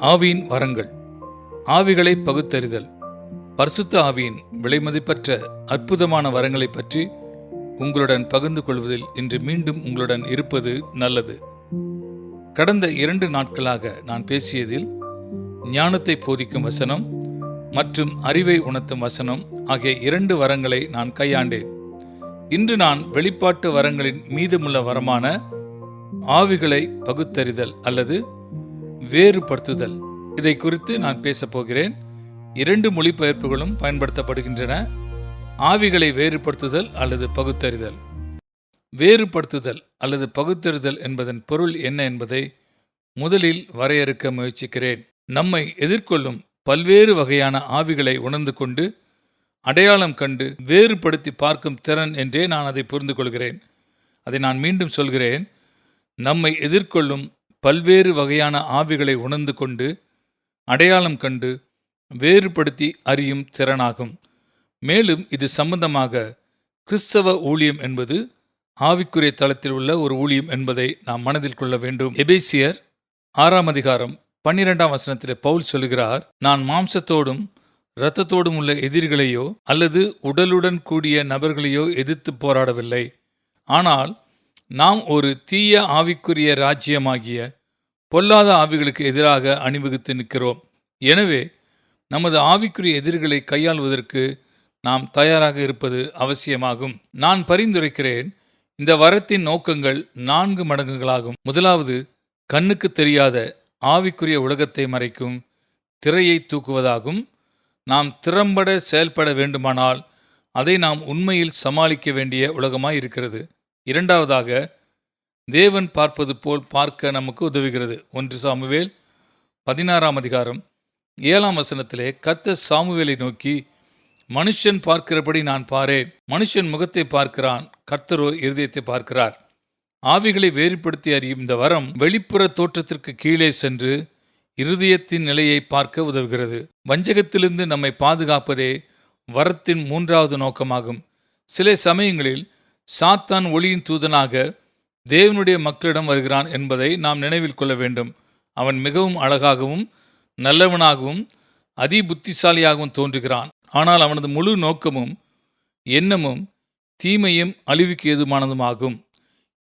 ஆவியின் வரங்கள் ஆவிகளை பகுத்தறிதல் பரிசுத்த ஆவியின் விலைமதிப்பற்ற அற்புதமான வரங்களை பற்றி உங்களுடன் பகிர்ந்து கொள்வதில் இன்று மீண்டும் உங்களுடன் இருப்பது நல்லது. கடந்த இரண்டு நாட்களாக நான் பேசியதில் ஞானத்தை போதிக்கும் வசனம் மற்றும் அறிவை உணர்த்தும் வசனம் ஆகிய இரண்டு வரங்களை நான் கையாண்டேன். இன்று நான் வெளிப்பாட்டு வரங்களின் மீதமுள்ள வரமான ஆவிகளை பகுத்தறிதல் அல்லது வேறுபடுத்துதல். இதை குறித்து நான் பேசப் போகிறேன். இரண்டு மொழிபெயர்ப்புகளும் பயன்படுத்தப்படுகின்றன. ஆவிகளை வேறுபடுத்துதல் அல்லது பகுத்தறிதல். வேறுபடுத்துதல் அல்லது பகுத்தறிதல் என்பதன் பொருள் என்ன என்பதை முதலில் வரையறுக்க முயற்சிக்கிறேன். நம்மை எதிர்கொள்ளும் பல்வேறு வகையான ஆவிகளை உணர்ந்து கொண்டு அடையாளம் கண்டு வேறுபடுத்தி பார்க்கும் திறன் என்றே நான் அதை புரிந்து கொள்கிறேன் அதை நான் மீண்டும் சொல்கிறேன். நம்மை எதிர்கொள்ளும் பல்வேறு வகையான ஆவிகளை உணர்ந்து கொண்டு அடையாளம் கண்டு வேறுபடுத்தி அறியும் திறனாகும். மேலும் இது சம்பந்தமாக கிறிஸ்தவ ஊழியம் என்பது ஆவிக்குரிய தளத்தில் உள்ள ஒரு ஊழியம் என்பதை நாம் மனதில் கொள்ள வேண்டும். எபேசியர் ஆறாம் அதிகாரம் பன்னிரெண்டாம் வசனத்தில் பவுல் சொல்கிறார் நான் மாம்சத்தோடும் இரத்தத்தோடும் உள்ள எதிரிகளையோ அல்லது உடலுடன் கூடிய நபர்களையோ எதிர்த்து போராடவில்லை. ஆனால் நாம் ஒரு தீய ஆவிக்குரிய ராஜ்யமாகிய பொல்லாத ஆவிகளுக்கு எதிராக அணிவகுத்து நிற்கிறோம். எனவே நமது ஆவிக்குரிய எதிரிகளை கையாள்வதற்கு நாம் தயாராக இருப்பது அவசியமாகும். நான் பரிந்துரைக்கிறேன் இந்த வரத்தின் நோக்கங்கள் நான்கு மடங்குகளாகும். முதலாவது கண்ணுக்கு தெரியாத ஆவிக்குரிய உலகத்தை மறைக்கும் திரையை தூக்குவதாகும். நாம் திறம்பட செயல்பட வேண்டுமானால் அதை நாம் உண்மையில் சமாளிக்க வேண்டிய உலகமாய் இருக்கிறது. இரண்டாவதாக தேவன் பார்ப்பது போல் பார்க்க நமக்கு உதவுகிறது. ஒன்று சாமுவேல் பதினாறாம் அதிகாரம் ஏழாம் வசனத்திலே கத்த சாமுவேலை நோக்கி மனுஷன் பார்க்கிறபடி நான் பாரேன். மனுஷன் முகத்தை பார்க்கிறான் கர்த்தரோ இருதயத்தை பார்க்கிறார். ஆவிகளை வேறுபடுத்தி அறியும் இந்த வரம் வெளிப்புற தோற்றத்திற்கு கீழே சென்று இருதயத்தின் நிலையை பார்க்க உதவுகிறது. வஞ்சகத்திலிருந்து நம்மை பாதுகாப்பதே வரத்தின் மூன்றாவது நோக்கமாகும். சில சமயங்களில் சாத்தான் ஒளியின் தூதனாக தேவனுடைய மக்களிடம் வருகிறான் என்பதை நாம் நினைவில் கொள்ள வேண்டும். அவன் மிகவும் அழகாகவும் நல்லவனாகவும் அதி புத்திசாலியாகவும் தோன்றுகிறான். ஆனால் அவனது முழு நோக்கமும் எண்ணமும் தீமையும் அழிவுக்கு ஏதுமானதுமாகும்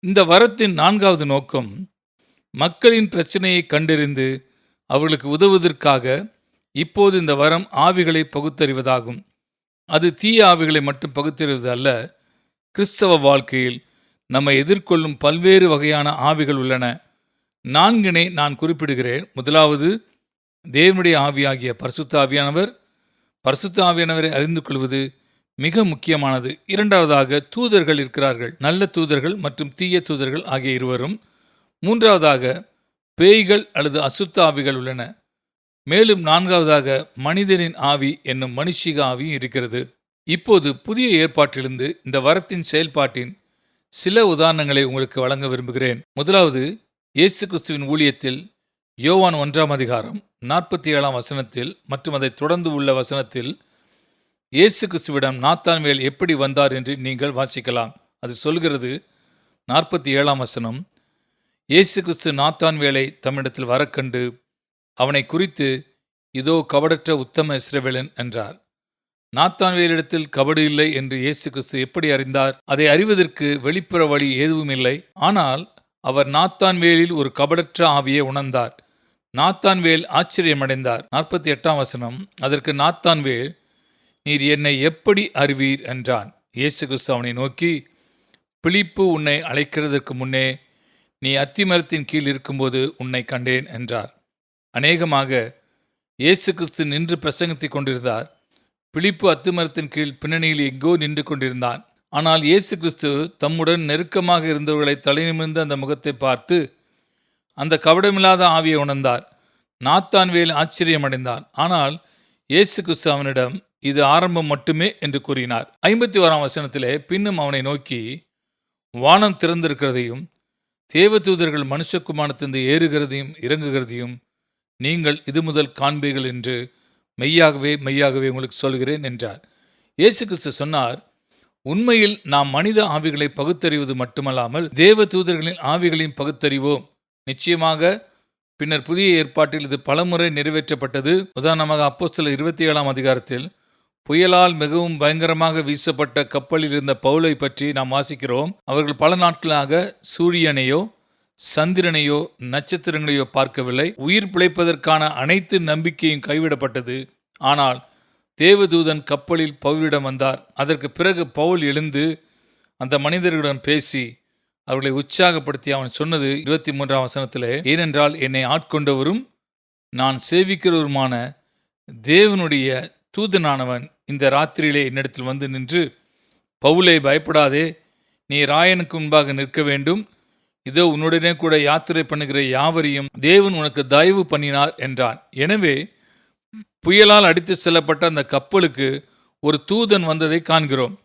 இந்த வரத்தின் நான்காவது நோக்கம் மக்களின் பிரச்சனையை கண்டறிந்து அவர்களுக்கு உதவுவதற்காக இப்போது இந்த வரம் ஆவிகளை பகுத்தறிவதாகும். அது தீய ஆவிகளை மட்டும் பகுத்தறிவது அல்ல கிறிஸ்தவ வாழ்க்கையில் நம்மை எதிர்கொள்ளும் பல்வேறு வகையான ஆவிகள் உள்ளன. நான்கினை நான் குறிப்பிடுகிறேன். முதலாவது தேவனுடைய ஆவியாகிய பரிசுத்த ஆவியானவர். பரிசுத்த ஆவியானவரை அறிந்து கொள்வது மிக முக்கியமானது. இரண்டாவதாக தூதர்கள் இருக்கிறார்கள். நல்ல தூதர்கள் மற்றும் தீய தூதர்கள் ஆகிய இருவரும். மூன்றாவதாக பேய்கள் அல்லது அசுத்த ஆவிகள் உள்ளன. மேலும் நான்காவதாக மனிதனின் ஆவி என்னும் மனுஷிக ஆவி இருக்கிறது. இப்போது புதிய ஏற்பாட்டிலிருந்து இந்த வரத்தின் செயல்பாட்டின் சில உதாரணங்களை உங்களுக்கு வழங்க விரும்புகிறேன். முதலாவது இயேசு கிறிஸ்துவின் ஊழியத்தில் யோவான் ஒன்றாம் அதிகாரம் நாற்பத்தி ஏழாம் வசனத்தில் மற்றும் அதைத் தொடர்ந்து உள்ள வசனத்தில் இயேசு கிறிஸ்துவிடம் நாத்தான்வேல் எப்படி வந்தார் என்று நீங்கள் வாசிக்கலாம். அது சொல்கிறது நாற்பத்தி ஏழாம் வசனம் இயேசு கிறிஸ்து நாத்தான்வேலை தம்மிடத்தில் வரக்கண்டு அவனை குறித்து இதோ கபடற்ற உத்தம இஸ்ரவேலன் என்றார். நாத்தான்வேலிடத்தில் கபடு இல்லை என்று இயேசு கிறிஸ்து எப்படி அறிந்தார்? அதை அறிவதற்கு வெளிப்புற வழி எதுவும் இல்லை. ஆனால் அவர் நாத்தான்வேலில் ஒரு கபடற்ற ஆவியை உணர்ந்தார். நாத்தான்வேல் ஆச்சரியமடைந்தார். நாற்பத்தி எட்டாம் வசனம் அதற்கு நாத்தான்வேல் நீர் என்னை எப்படி அறிவீர்? என்றான். இயேசு கிறிஸ்து அவனை நோக்கி பிழிப்பு உன்னை அழைக்கிறதற்கு முன்னே நீ அத்திமரத்தின் கீழ் இருக்கும்போது உன்னை கண்டேன் என்றார். அநேகமாக இயேசு கிறிஸ்து நின்று பிரசங்கித்துக் கொண்டிருந்தார். பிலிப்பு அத்துமரத்தின் கீழ் பின்னணியில் எங்கோ நின்று கொண்டிருந்தான். ஆனால் இயேசு கிறிஸ்து தம்முடன் நெருக்கமாக இருந்தவர்களை தலைநிமிர்ந்து அந்த முகத்தை பார்த்து அந்த கபடமில்லாத ஆவியை உணர்ந்தார். நாத்தான்வேல் ஆச்சரியமடைந்தான் ஆனால் இயேசு கிறிஸ்து அவனிடம் இது ஆரம்பம் மட்டுமே என்று கூறினார். ஐம்பத்தி ஓராம் வசனத்திலே பின்னும் அவனை நோக்கி வானம் திறந்திருக்கிறதையும் தேவதூதர்கள் மனுஷகுமாரத்திலிருந்து ஏறுகிறதையும் இறங்குகிறதையும் நீங்கள் இது முதல் காண்பீர்கள் என்று மெய்யாகவே மெய்யாகவே உங்களுக்கு சொல்கிறேன் என்றார். இயேசு கிறிஸ்து சொன்னார் உண்மையில் நாம் மனித ஆவிகளை பகுத்தறிவது மட்டுமல்லாமல் தேவ தூதர்களின் ஆவிகளையும் பகுத்தறிவோம். நிச்சயமாக பின்னர் புதிய ஏற்பாட்டில் இது பலமுறை நிறைவேற்றப்பட்டது. உதாரணமாக அப்போஸ்தல இருபத்தி ஏழாம் அதிகாரத்தில் புயலால் மிகவும் பயங்கரமாக வீசப்பட்ட கப்பலில் இருந்த பவுலை பற்றி நாம் வாசிக்கிறோம். அவர்கள் பல நாட்களாக சூரியனையோ சந்திரனையோ நட்சத்திரங்களையோ பார்க்கவில்லை. உயிர் பிழைப்பதற்கான அனைத்து நம்பிக்கையும் கைவிடப்பட்டது. ஆனால் தேவதூதன் கப்பலில் பவுலிடம் வந்தார். அதற்கு பிறகு பவுல் எழுந்து அந்த மனிதர்களுடன் பேசி அவர்களை உற்சாகப்படுத்தி அவன் சொன்னது இருபத்தி மூன்றாம் வசனத்தில் ஏனென்றால் என்னை ஆட்கொண்டவரும் நான் சேவிக்கிறவருமான தேவனுடைய தூதனானவன் இந்த ராத்திரியிலே என்னிடத்தில் வந்து நின்று பவுலை பயப்படாதே நீ ராயனுக்கு முன்பாக நிற்க வேண்டும். இதோ உன்னுடனே கூட யாத்திரை பண்ணுகிற யாவரையும் தேவன் உனக்கு தயவு பண்ணினார் என்றான். எனவே புயலால் அடித்து செல்லப்பட்ட அந்த கப்பலுக்கு ஒரு தூதன் வந்ததை காண்கிறோம்.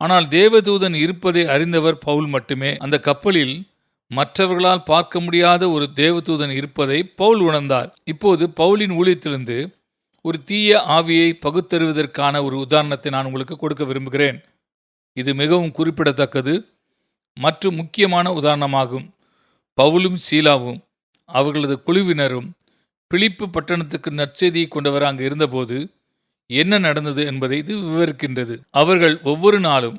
ஆனால் தேவதூதன் இருப்பதை அறிந்தவர் பவுல் மட்டுமே. அந்த கப்பலில் மற்றவர்களால் பார்க்க முடியாத ஒரு தேவதூதன் இருப்பதை பவுல் உணர்ந்தார். இப்போது பவுலின் ஊழியத்திலிருந்து ஒரு தீய ஆவியை பகுத்தறிவதற்கான ஒரு உதாரணத்தை நான் உங்களுக்கு கொடுக்க விரும்புகிறேன். இது மிகவும் குறிப்பிடத்தக்கது. மற்றும் முக்கியமான உதாரணமாகும். பவுலும் சீலாவும் அவர்களது குழுவினரும் பிலிப்பு பட்டணத்துக்கு நற்செய்தியை கொண்டவர் அங்கு இருந்தபோது என்ன நடந்தது என்பதை இது விவரிக்கின்றது. அவர்கள் ஒவ்வொரு நாளும்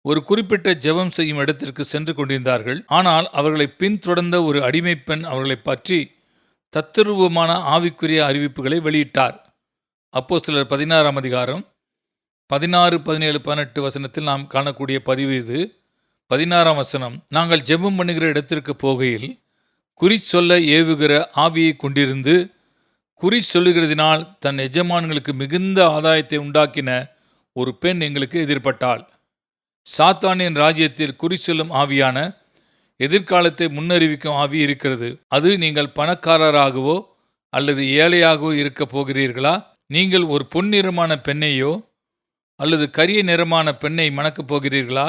ஒரு குறிப்பிட்ட ஜெபம் செய்யும் இடத்திற்கு சென்று கொண்டிருந்தார்கள். ஆனால் அவர்களை பின்தொடர்ந்த ஒரு அடிமை பெண் அவர்களை பற்றி தத்துருவமான ஆவிக்குரிய அறிவிப்புகளை வெளியிட்டார். அப்போ சிலர் பதினாறாம் அதிகாரம் பதினாறு பதினேழு பதினெட்டு வசனத்தில் நாம் காணக்கூடிய பதிவு இது. பதினாறாம் வசனம் நாங்கள் ஜெபம் பண்ணுகிற இடத்திற்கு போகையில் குறி சொல்ல ஏவுகிற ஆவியை கொண்டிருந்து குறி சொல்லுகிறதினால் தன் எஜமான்களுக்கு மிகுந்த ஆதாயத்தை உண்டாக்கின ஒரு பெண் எங்களுக்கு எதிர்பட்டாள். சாத்தானின் ராஜ்யத்தில் குறி சொல்லும் ஆவியான எதிர்காலத்தை முன்னறிவிக்கும் ஆவி இருக்கிறது. அது நீங்கள் பணக்காரராகவோ அல்லது ஏழையாகவோ இருக்கப் போகிறீர்களா? நீங்கள் ஒரு பொன்னிறமான பெண்ணையோ அல்லது கரிய நிறமான பெண்ணை மணக்கப் போகிறீர்களா?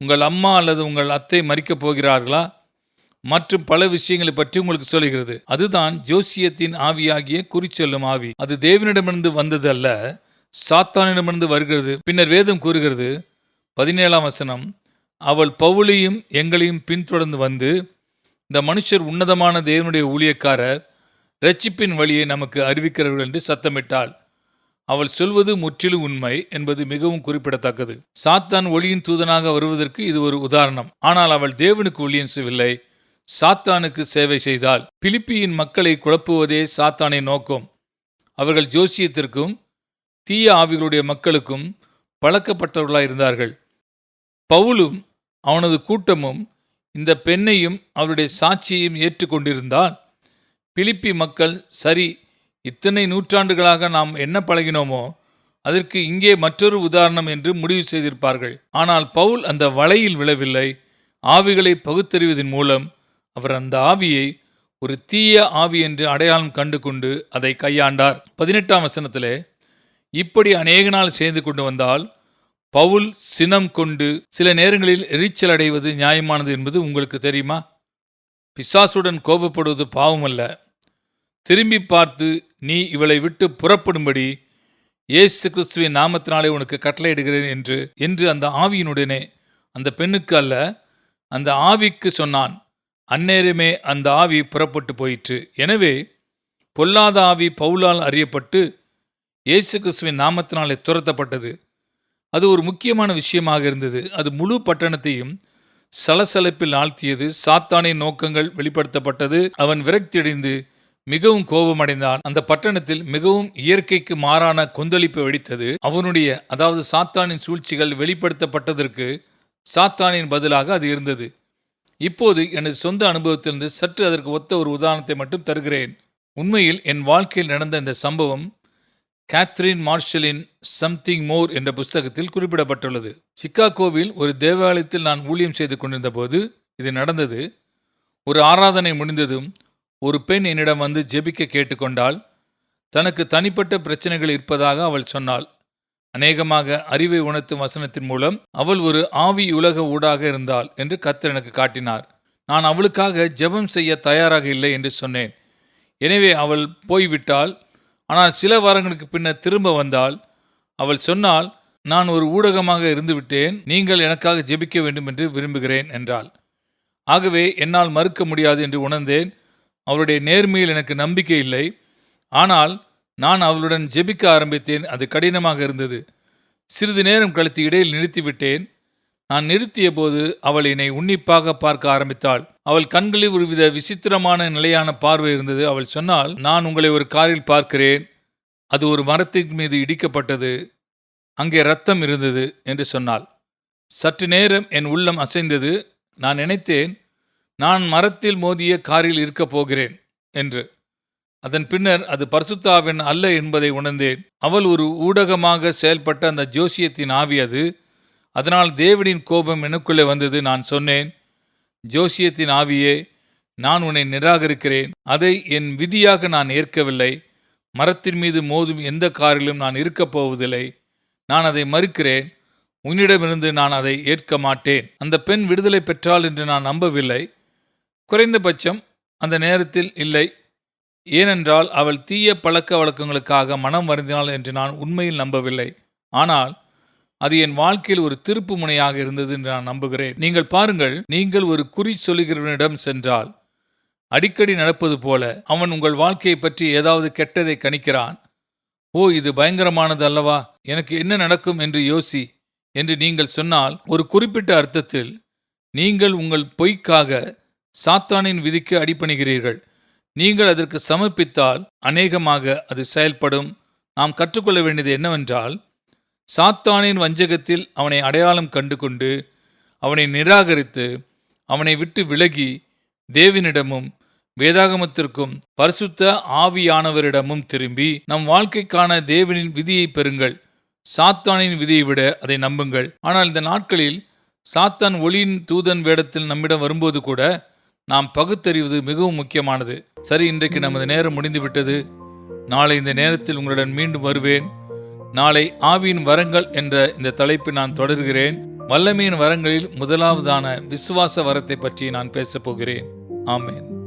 உங்கள் அம்மா அல்லது உங்கள் அத்தை மறிக்கப் போகிறார்களா? மற்றும் பல விஷயங்களை பற்றி உங்களுக்கு சொல்கிறது அதுதான் ஜோசியத்தின் ஆவியாகிய குறிச்சொல்லும் ஆவி. அது தேவனிடமிருந்து வந்தது அல்ல சாத்தானிடமிருந்து வருகிறது. பின்னர் வேதம் கூறுகிறது பதினேழாம் வசனம் அவள் பவுலையும் எங்களையும் பின்தொடர்ந்து வந்து இந்த மனுஷர் உன்னதமான தேவனுடைய ஊழியக்காரர் ரட்சிப்பின் வழியை நமக்கு அறிவிக்கிறவர்கள் என்று சத்தமிட்டாள். அவள் சொல்வது முற்றிலும் உண்மை என்பது மிகவும் குறிப்பிடத்தக்கது. சாத்தான் ஒளியின் தூதனாக வருவதற்கு இது ஒரு உதாரணம். ஆனால் அவள் தேவனுக்கு ஊழியம் செய்யவில்லை சாத்தானுக்கு சேவை செய்தால் பிலிப்பியின் மக்களை குழப்புவதே சாத்தானை நோக்கம். அவர்கள் ஜோசியத்திற்கும் தீய ஆவிகளுடைய மக்களுக்கும் பழக்கப்பட்டவர்களாக இருந்தார்கள் பவுலும் அவனது கூட்டமும் இந்த பெண்ணையும் அவருடைய சாட்சியையும் ஏற்றுக்கொண்டிருந்தால் பிலிப்பி மக்கள் சரி இத்தனை நூற்றாண்டுகளாக நாம் என்ன பழகினோமோ அதற்கு இங்கே மற்றொரு உதாரணம் என்று முடிவு செய்திருப்பார்கள். ஆனால் பவுல் அந்த வலையில் விழவில்லை. ஆவிகளை பகுத்தறிவதன் மூலம் அவர் அந்த ஆவியை ஒரு தீய ஆவி என்று அடையாளம் கண்டு கொண்டு அதை கையாண்டார். பதினெட்டாம் வசனத்திலே இப்படி அநேக நாள் சேர்ந்து கொண்டு வந்தால் பவுல் சினம் கொண்டு சில நேரங்களில் எரிச்சல் அடைவது நியாயமானது என்பது உங்களுக்கு தெரியுமா? பிசாசுடன் கோபப்படுவது பாவமல்ல. திரும்பி பார்த்து நீ இவளை விட்டு புறப்படும்படி இயேசு கிறிஸ்துவின் நாமத்தினாலே உனக்கு கட்டளையிடுகிறேன் என்று என்று அந்த ஆவியினுடனே அந்த பெண்ணுக்கு அல்ல அந்த ஆவிக்கு சொன்னான். அந்நேரமே அந்த ஆவி புறப்பட்டு போயிற்று. எனவே பொல்லாத ஆவி பவுலால் அறியப்பட்டு இயேசு கிறிஸ்துவின் நாமத்தினாலே துரத்தப்பட்டது. அது ஒரு முக்கியமான விஷயமாக இருந்தது. அது முழு பட்டணத்தையும் சலசலப்பில் ஆழ்த்தியது. சாத்தானின் நோக்கங்கள் வெளிப்படுத்தப்பட்டது. அவன் விரக்தியடைந்து மிகவும் கோபமடைந்தான். அந்த பட்டணத்தில் மிகவும் இயற்கைக்கு மாறான கொந்தளிப்பு வெடித்தது. அவனுடைய அதாவது சாத்தானின் சூழ்ச்சிகள் வெளிப்படுத்தப்பட்டதற்கு சாத்தானின் பதிலாக அது இருந்தது. இப்போது எனது சொந்த அனுபவத்திலிருந்து சற்று அதற்கு ஒத்த ஒரு உதாரணத்தை மட்டும் தருகிறேன். உண்மையில் என் வாழ்க்கையில் நடந்த இந்த சம்பவம் கேத்ரின் மார்ஷலின் சம்திங் மோர் என்ற புஸ்தகத்தில் குறிப்பிடப்பட்டுள்ளது. சிக்காகோவில் ஒரு தேவாலயத்தில் நான் ஊழியம் செய்து கொண்டிருந்த போது இது நடந்தது. ஒரு ஆராதனை முடிந்ததும் ஒரு பெண் என்னிடம் வந்து ஜெபிக்க கேட்டுக்கொண்டால் தனக்கு தனிப்பட்ட பிரச்சனைகள் இருப்பதாக அவள் சொன்னாள். அநேகமாக அறிவை உணர்த்தும் வசனத்தின் மூலம் அவள் ஒரு ஆவி உலக ஊடாக இருந்தாள் என்று கத்தர் எனக்கு காட்டினார். நான் அவளுக்காக ஜெபம் செய்ய தயாராக இல்லை என்று சொன்னேன். எனவே அவள் போய்விட்டாள். ஆனால் சில வாரங்களுக்கு பின்னர் திரும்ப வந்தால் அவள் சொன்னால் நான் ஒரு ஊடகமாக இருந்துவிட்டேன். நீங்கள் எனக்காக ஜெபிக்க வேண்டும் என்று விரும்புகிறேன் என்றாள். ஆகவே என்னால் மறுக்க முடியாது என்று உணர்ந்தேன். அவளுடைய நேர்மையில் எனக்கு நம்பிக்கை இல்லை. ஆனால் நான் அவளுடன் ஜெபிக்க ஆரம்பித்தேன். அது கடினமாக இருந்தது. சிறிது நேரம் கழித்து இடையில் நிறுத்திவிட்டேன். நான் நிறுத்திய போது அவள் என்னை உன்னிப்பாக பார்க்க ஆரம்பித்தாள். அவள் கண்களில் ஒருவித விசித்திரமான நிலையான பார்வை இருந்தது. அவள் சொன்னால் நான் உங்களை ஒரு காரில் பார்க்கிறேன். அது ஒரு மரத்தின் மீது இடிக்கப்பட்டது. அங்கே ரத்தம் இருந்தது என்று சொன்னாள். சற்று நேரம் என் உள்ளம் அசைந்தது. நான் நினைத்தேன் நான் மரத்தில் மோதிய காரில் இருக்கப் போகிறேன் என்று. அதன் பின்னர் அது பர்சுத்தாவின் அல்ல என்பதை உணர்ந்தேன். அவள் ஒரு ஊடகமாக செயல்பட்ட அந்த ஜோசியத்தின் ஆவி அது. அதனால் தேவனின் கோபம் எனக்குள்ளே வந்தது நான் சொன்னேன் ஜோசியத்தின் ஆவியே நான் உன்னை நிராகரிக்கிறேன். அதை என் விதியாக நான் ஏற்கவில்லை. மரத்தின் மீது மோதும் எந்த காரிலும் நான் இருக்கப் போவதில்லை. நான் அதை மறுக்கிறேன். உன்னிடமிருந்து நான் அதை ஏற்க மாட்டேன். அந்த பெண் விடுதலை பெற்றாள் என்று நான் நம்பவில்லை. குறைந்தபட்சம் அந்த நேரத்தில் இல்லை. ஏனென்றால் அவள் தீய பழக்க வழக்கங்களுக்காக மனம் வருந்தினாள் என்று நான் உண்மையில் நம்பவில்லை. ஆனால் அது என் வாழ்க்கையில் ஒரு திருப்பு முனையாக இருந்தது என்று நான் நம்புகிறேன். நீங்கள் பாருங்கள் நீங்கள் ஒரு குறி சொல்லுகிறவனிடம் சென்றால் அடிக்கடி நடப்பது போல அவன் உங்கள் வாழ்க்கையை பற்றி ஏதாவது கெட்டதை கணிக்கிறான். ஓ இது பயங்கரமானது அல்லவா? எனக்கு என்ன நடக்கும் என்று யோசி என்று நீங்கள் சொன்னால் ஒரு குறிப்பிட்ட அர்த்தத்தில் நீங்கள் உங்கள் பொய்க்காக சாத்தானின் விதிக்கு அடிப்பணிகிறீர்கள் நீங்கள் அதற்கு சமர்ப்பித்தால் அநேகமாக அது செயல்படும். நாம் கற்றுக்கொள்ள வேண்டியது என்னவென்றால் சாத்தானின் வஞ்சகத்தில் அவனை அடையாளம் கண்டு கொண்டு அவனை நிராகரித்து அவனை விட்டு விலகி தேவனிடமும் வேதாகமத்திற்கும் பரிசுத்த ஆவியானவரிடமும் திரும்பி நம் வாழ்க்கைக்கான தேவனின் விதியை பெறுங்கள். சாத்தானின் விதியை விட அதை நம்புங்கள். ஆனால் இந்த நாட்களில் சாத்தான் ஒளியின் தூதன் வேடத்தில் நம்மிடம் வரும்போது கூட நாம் பகுத்தறிவது மிகவும் முக்கியமானது. சரி இன்றைக்கு நமது நேரம் முடிந்துவிட்டது. நாளை இந்த நேரத்தில் உங்களுடன் மீண்டும் வருவேன். நாளை ஆவியின் வரங்கள் என்ற இந்த தலைப்பை நான் தொடர்கிறேன். வல்லமையின் வரங்களில் முதலாவதான விசுவாச வரத்தை பற்றி நான் பேசப் போகிறேன். ஆமென்.